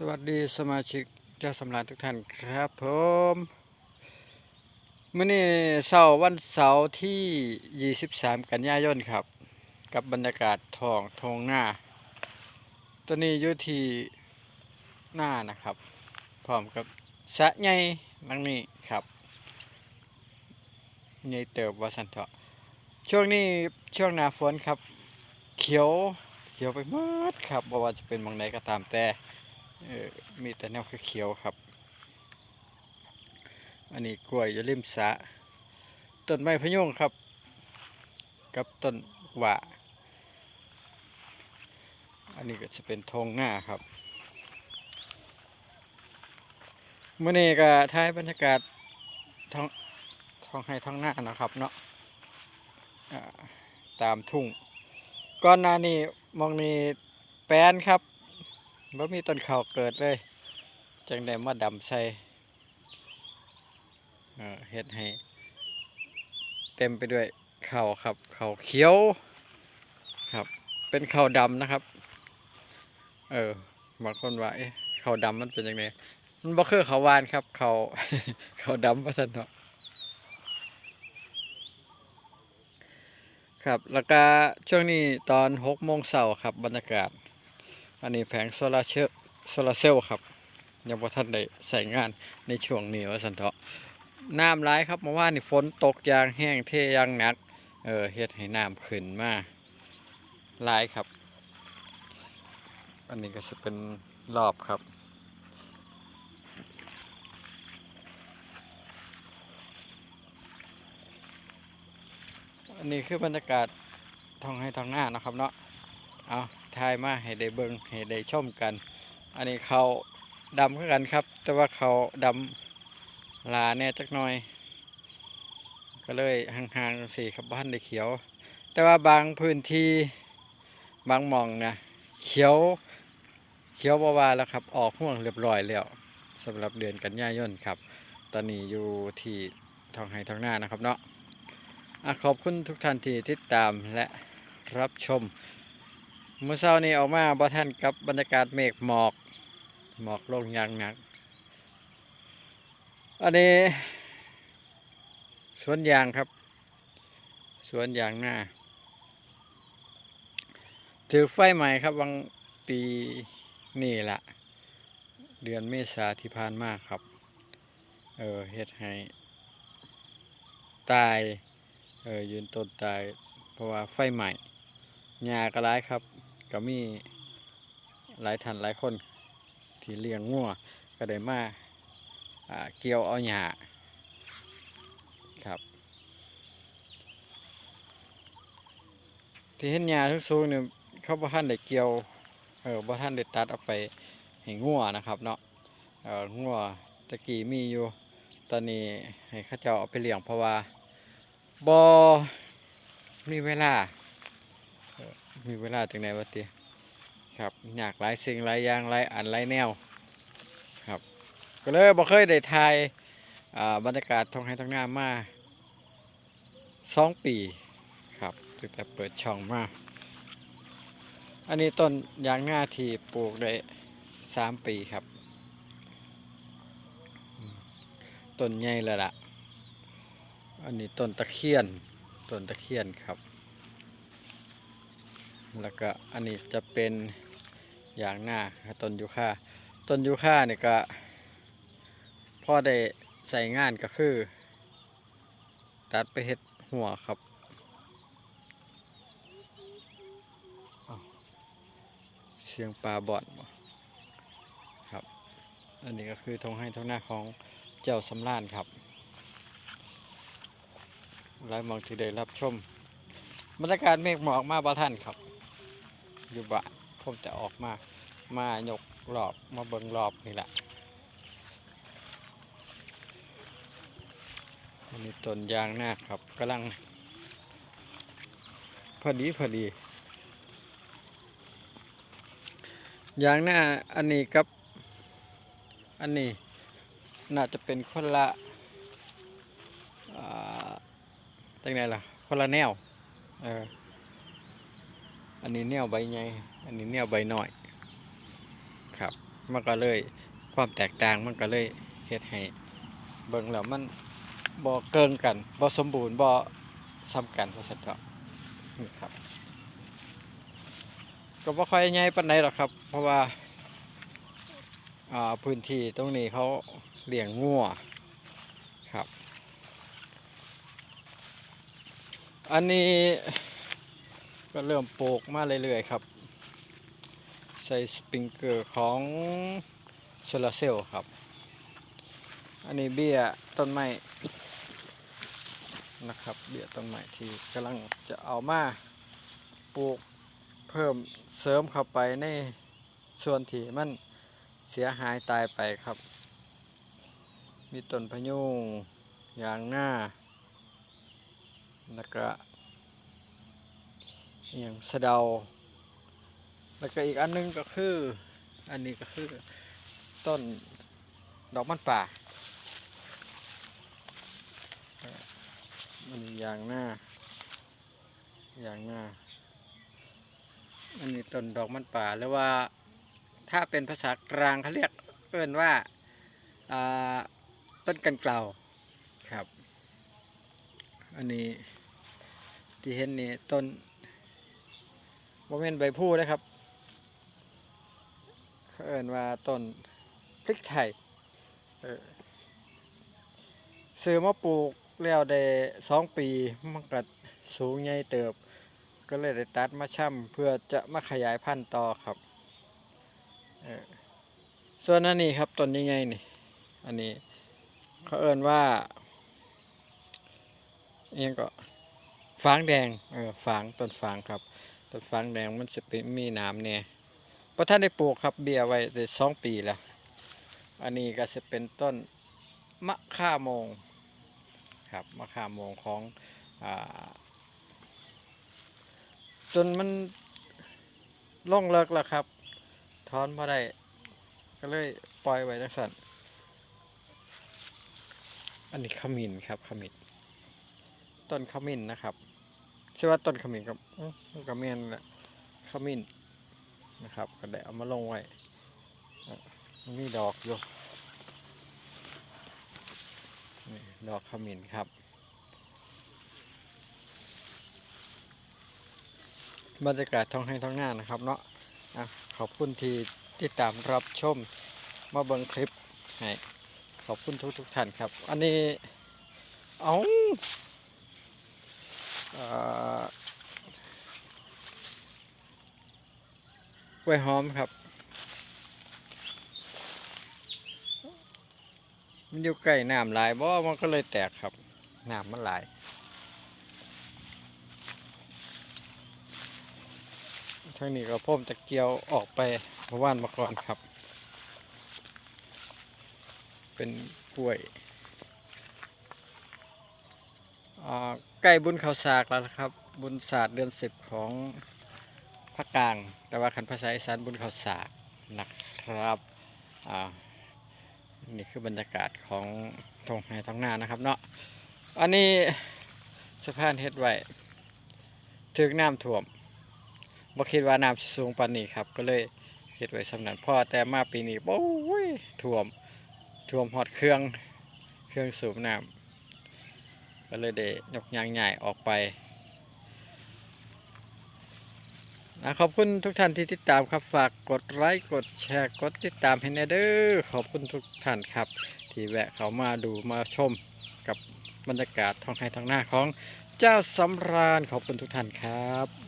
สวัสดีสมาชิกเจ้าสำราญทุกท่านครับผมมื่อนี้เสาร์วันเสาร์ที่ 23 กันยายนครับ กับบรรยากาศทองทงหน้าตัวนี้อยู่ที่หน้านะครับ พร้อมกับสะใหญ่หลังนี้ครับใหญ่เติบวาสันเถาะช่วงนี้ช่วงหน้าฝนครับ เขียวเขียวไปหมดครับบ่ว่าจะเป็นหมองไหนก็ตามแต่ เออมีแต่แนวเขียวครับ อันนี้กล้วยอยู่ริมสะต้นไม้พยุงครับ กับต้นหว่าอันนี้ก็จะเป็นทงหน้าครับเมื่อนี้ก็ท้ายบรรยากาศท้องท้องให้ท้องหน้านะครับเนาะตามทุ่ง ก่อนหน้านี้มองนี้แปนครับ บ่มีต้นข้าวเกิดเลย จังได้มาดำใส่เฮ็ดให้ เต็มไปด้วยข้าวครับข้าวเขียวครับ เป็นข้าวดำนะครับ เออบางคนว่าเข้าวดำมันเป็นยังไงมันบ่คือข้าวหวานครับข้าวข้าวดำว่าซั่นเนาะครับ แล้วก็ช่วงนี้ตอน6โมงเช้าครับบรรยากาศ อันนี้แผงโซลาร์เชลโซลาเซลล์ครับยังบ่ทันได้ใส่งานในช่วงนี้ว่าสันเถาะน้ำร้ายครับเมื่อวานนี่ฝนตกยางแห้งเทยางหนักเออเฮ็ดให้น้ำขึ้นมาหลายครับ อันนี้ก็จะเป็นรอบครับอันนี้คือบรรยากาศท้องให้ท้องหน้านะครับเนาะ เอาทายมาให้ได้เบิ่งให้ได้ชมกัน อันนี้เขาดำคือกันครับ แต่ว่าเขาดำลาแน่จักหน่อย ก็เลยห่างๆสีครับบ้านได้เขียว แต่ว่าบางพื้นที่บางหมองนะเขียวเขียวบาวาแล้วครับ ออกห่วงเรียบร้อยแล้วสำหรับเดือนกันยายนครับ ตอนนี้อยู่ที่ทองไห้ทองหน้านะครับเนาะอะขอบคุณทุกท่านที่ติดตามและรับชม เมื่อเช้านี้ออกมาบ่ท่านกับบรรยากาศเมฆหมอก หมอกลงอย่างหนัก อันนี้ สวนยางครับ สวนยางหน้า ถือไฟใหม่ครับวังปีนี่แหละเดือนเมษาที่ผ่านมาครับ เออเฮ็ดให้ตายเออยืนต้นตาย เพราะว่าไฟใหม่หญ้าก็ร้ายครับ ก็มีหลายท่านหลายคนที่เลี้ยงงัวก็ได้มาเกี่ยวเอาหญ้าครับ ที่เห็นหญ้าสูงๆเนี่ยเขาบ่ท่านได้เกี่ยวเออบ่ท่านได้ตัดเอาไปให้งัวนะครับเนาะเอองัวตะกี้มีอยู่ตอนนี้ให้ข้าเจ้าเอาไปเลี้ยงเพราะว่าบ่มีเวลา มีเวลาจังไหนวะตีครับอยากหลายสิ่งหลายอย่างหลายอันหลายแนวครับ ก็เลยบ่เคยได้ถ่ายบรรยากาศท้องไร่ท้องน้ามาสองปีครับตั้งแต่เปิดช่องมาอันนี้ต้นยางหน้าที่ปลูกได้สามปีครับต้นใหญ่เลยล่ะ อันนี้ต้นตะเคียน ต้นตะเคียนครับ แล้วก็อันนี้จะเป็นอย่างหน้าต้นยูคาต้นยูคาเนี่ยก็พ่อได้ใส่งานก็คือ ตัดไปเฮ็ดหัวครับเสียงปลาบ่อนครับ อันนี้ก็คือทงให้ทงหน้าของเจ้าสำรานครับหลายมองที่ได้รับชมบรรยากาศเมฆหมอกมาบ่ท่านครับ อยู่บ้านผมจะออกมา มายกรอบมาเบิงรอบนี่แหละอันนี้ต้นยางหน้าครับกำลัง พอดีพอดียางหน้าอันนี้กับอันนี้น่าจะเป็นคนละอ่าจังไงล่ะ คนละแนว เออ อันนี้แนวใบใหญ่อันนี้แนวใบน้อยครับ มันก็เลยความแตกต่างมันก็เลยเฮ็ดให้เบิ่งแล้วมันบ่เกินกันบ่สมบูรณ์บ่ซ้ำกันว่าซั่นเถาะนี่ครับ ก็บ่ค่อยใหญ่ปานใดหรอกครับ เพราะว่าอ่าพื้นที่ตรงนี้เขาเลี้ยงงัวครับ อันนี้ ก็เริ่มปลูกมาเรื่อยๆครับ ใส่สปริงเกอร์ของโซลาร์เซลล์ครับ อันนี้เบี้ยต้นไม้นะครับเบี้ยต้นไม้ที่กำลังจะเอามาปลูกเพิ่มเสริมเข้าไปในส่วนที่มันเสียหายตายไปครับ มีต้นพยุงยางหน้าแล้วก็ อย่างสะเดา แล้วก็อีกอันหนึงก็คือ อันนี้ก็คือต้นดอกมันป่ามันยางหน้า อย่างหน้า อันนี้ต้นดอกมันป่าหรือว่าถ้าเป็นภาษากลางเขาเรียกเอิ้นว่าอ่าต้นกันเกลาครับ อันนี้ที่เห็นนี่ต้น โมเมนใบพูนะครับเขาเอ่นว่าต้นพริกไทยเออซื้อมาปลูกแล้วได้สองปีมันก็สูงใหญ่เติบ ก็เลยได้ตัดมาช่ำเพื่อจะมาขยายพันธุ์ต่อครับเออส่วนอันนี้ครับต้นยังไงนี่อันนี้เขาเอ่นว่าเอียงก็ฟางแดงเออฟางต้นฟางครับ ต้นฟางแดงมันจะเป็นมีหน้ำเนี่ยพอท่านได้ปลูกครับเบียไว้ได้สองปีแล้ว อันนี้ก็จะเป็นต้นมะข่าโมงครับมะข่าโมงของอ่าจนมันล่องเลิกแล้วครับถอนมาได้ก็เลยปล่อยไว้จังสันอันนี้ขมิ้นครับขมิ้นต้นขมิ้นนะครับ ชื่อว่าต้นขมิ้นครับอื้อมันนแหละขมิ้นนะครับ ก็ได้เอามาลงไว้เอ่อมันมีดอกอยู่ดอกขมิ้นครับบรรยากาศท้องให้ท้องหน้านะครับเนาะขอบคุณที่ติดตามรับชมมาเบิ่งคลิปให้ขอบคุณทุกทุกท่านครับ อันนี้เอาเอ่อ กล้วยหอมครับ มันอยู่ใกล้น้ำหลายบ่มันก็เลยแตกครับน้ำมันหลายทางนี้ก็พ่มตะเกียวออกไปเมื่อวานมาก่อนครับ เป็นกล้วย อ่า ใกล้บุญเขาสากแล้วครับ บุญศาสตร์เดือนสิบของภาคกลาง แต่ว่าขันภาษาอีสานบุญเขาสากนะครับนี่คือบรรยากาศของทงไฮท้องนานะครับเนาะอันนี้สะพานเฮ็ดไว้ถึงน้ำท่วมบ่คิดว่าน้ำสิสูงปานนี้ครับ ก็เลยเฮ็ดไว้สำนันพ่อแต่มาปีนี้โอ้ยท่วมท่วมหอดเครื่องเครื่องสูบน้ำ ก็เลยได้ยกยางใหญ่ออกไปนะขอบคุณทุกท่านที่ติดตามครับฝากกดไลค์กดแชร์กดติดตามให้แน่เด้อขอบคุณทุกท่านครับ ที่แวะเขามาดูมาชมกับบรรยากาศท้องไห้ท้องหน้าของเจ้าสำราญขอบคุณทุกท่านครับ